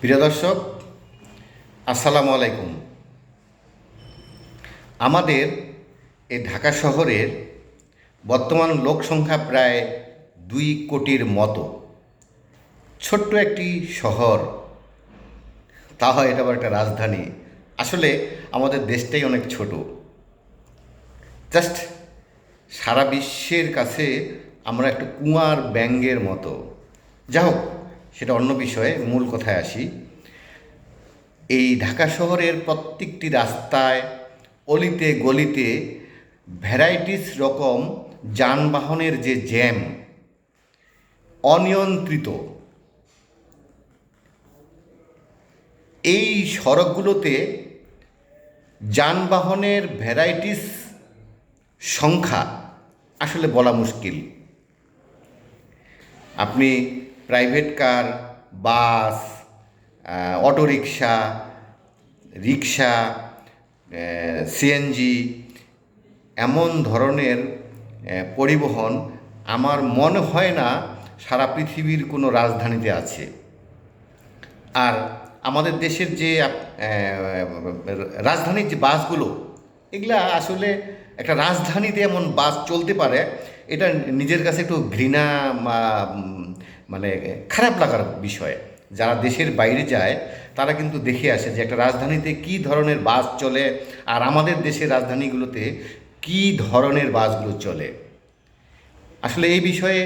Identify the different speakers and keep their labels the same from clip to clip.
Speaker 1: প্রিয় দর্শক, আসসালামু আলাইকুম। আমাদের এই ঢাকা শহরের বর্তমান লোক সংখ্যা প্রায় দুই কোটির মতো। ছোট্ট একটি শহর, তা হয় এটা আবার একটা রাজধানী। আসলে আমাদের দেশটাই অনেক ছোট। জাস্ট সারা বিশ্বের কাছে আমরা একটু কুয়ার ব্যাঙ্গের মতো। যা হোক সেটা অন্য বিষয়ে মূল কথায় আসি। এই ঢাকা শহরের প্রত্যেকটি রাস্তায় অলিতে গলিতে ভ্যারাইটিস রকম যানবাহনের যে জ্যাম, অনিয়ন্ত্রিত। এই সড়কগুলোতে যানবাহনের ভ্যারাইটিস সংখ্যা আসলে বলা মুশকিল। আপনি private car, bus autorickshaw rickshaw CNG এমন ধরনের পরিবহন আমার মনে হয় না সারা পৃথিবীর কোনো রাজধানীতে আছে। আর আমাদের দেশের যে রাজধানীর যে বাসগুলো এগুলা আসলে একটা রাজধানীতে এমন বাস চলতে পারে, এটা নিজের কাছে একটু ঘৃণা মানে খারাপ লাগার বিষয়। যারা দেশের বাইরে যায়, তারা কিন্তু দেখে আসে যে একটা রাজধানীতে কি ধরনের বাস চলে, আর আমাদের দেশের রাজধানীগুলোতে কি ধরনের বাসগুলো চলে। আসলে এই বিষয়ে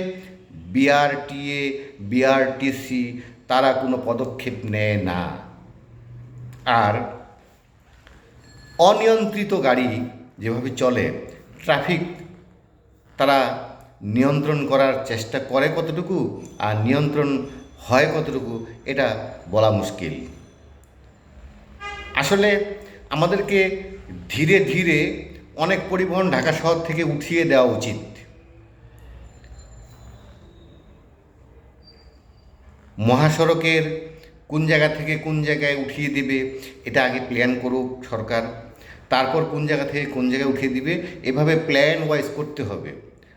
Speaker 1: বিআরটিএ, বিআরটিসি তারা কোনো পদক্ষেপ নেয় না। আর অনিয়ন্ত্রিত গাড়ি যেভাবে চলে ট্রাফিক তারা নিয়ন্ত্রণ করার চেষ্টা করে কতটুকু আর নিয়ন্ত্রণ হয় কতটুকু, এটা বলা মুশকিল। আসলে আমাদেরকে ধীরে ধীরে অনেক পরিবহন ঢাকা শহর থেকে উঠিয়ে দেওয়া উচিত। মহাসড়কের কোন জায়গা থেকে কোন জায়গায় উঠিয়ে দেবে, এটা আগে প্ল্যান করুক সরকার। তারপর কোন জায়গা থেকে কোন জায়গায় উঠিয়ে দিবে, এভাবে প্ল্যান ওয়াইজ করতে হবে।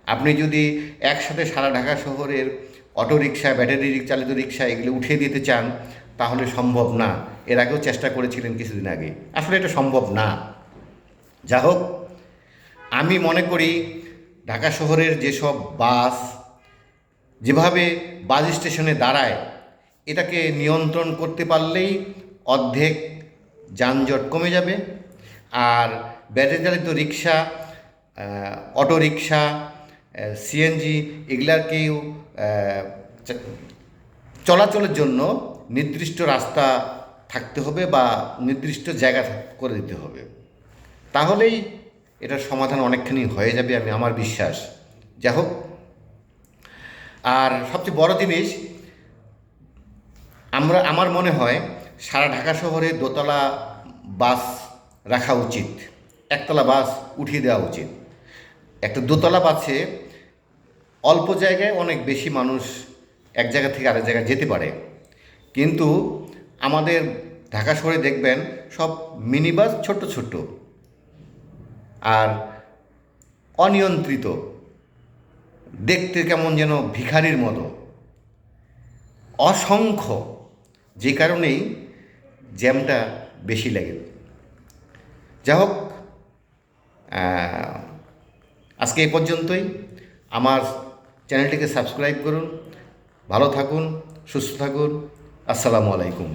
Speaker 1: আপনি যদি একসাথে সারা ঢাকা শহরের অটো রিক্সা, ব্যাটারি চালিত রিক্সা এগুলো উঠিয়ে দিতে চান, তাহলে সম্ভব না। এর আগেও চেষ্টা করেছিলেন কিছুদিন আগে। আসলে এটা সম্ভব না। যা হোক, আমি মনে করি ঢাকা শহরের যেসব বাস, যেভাবে বাস স্টেশনে দাঁড়ায় এটাকে নিয়ন্ত্রণ করতে পারলেই অর্ধেক যানজট কমে যাবে। আর ব্যাটারি চালিত রিক্সা অটো রিক্সা সিএনজি এগুলাকেও চলাচলের জন্য নির্দিষ্ট রাস্তা থাকতে হবে বা নির্দিষ্ট জায়গা করে দিতে হবে। তাহলেই এটার সমাধান অনেকখানি হয়ে যাবে আমি, আমার বিশ্বাস। যাই হোক। আর সবচেয়ে বড় জিনিস আমরা, আমার মনে হয় সারা ঢাকা শহরে দোতলা বাস রাখা উচিত, একতলা বাস উঠিয়ে দেওয়া উচিত। একটা দোতলা বাসে অল্প জায়গায় অনেক বেশি মানুষ এক জায়গা থেকে আরেক জায়গায় যেতে পারে। কিন্তু আমাদের ঢাকা শহরে দেখবেন সব মিনি বাস ছোট্ট ছোট্ট আর অনিয়ন্ত্রিত। দেখতে কেমন যেন ভিখারির মতো। অসংখ্য যে কারণেই জ্যামটা বেশি লাগে। যা হোক আজকে এ পর্যন্তই। আমার চ্যানেলটিকে সাবস্ক্রাইব করুন, ভালো থাকুন, সুস্থ থাকুন। আসসালামু আলাইকুম।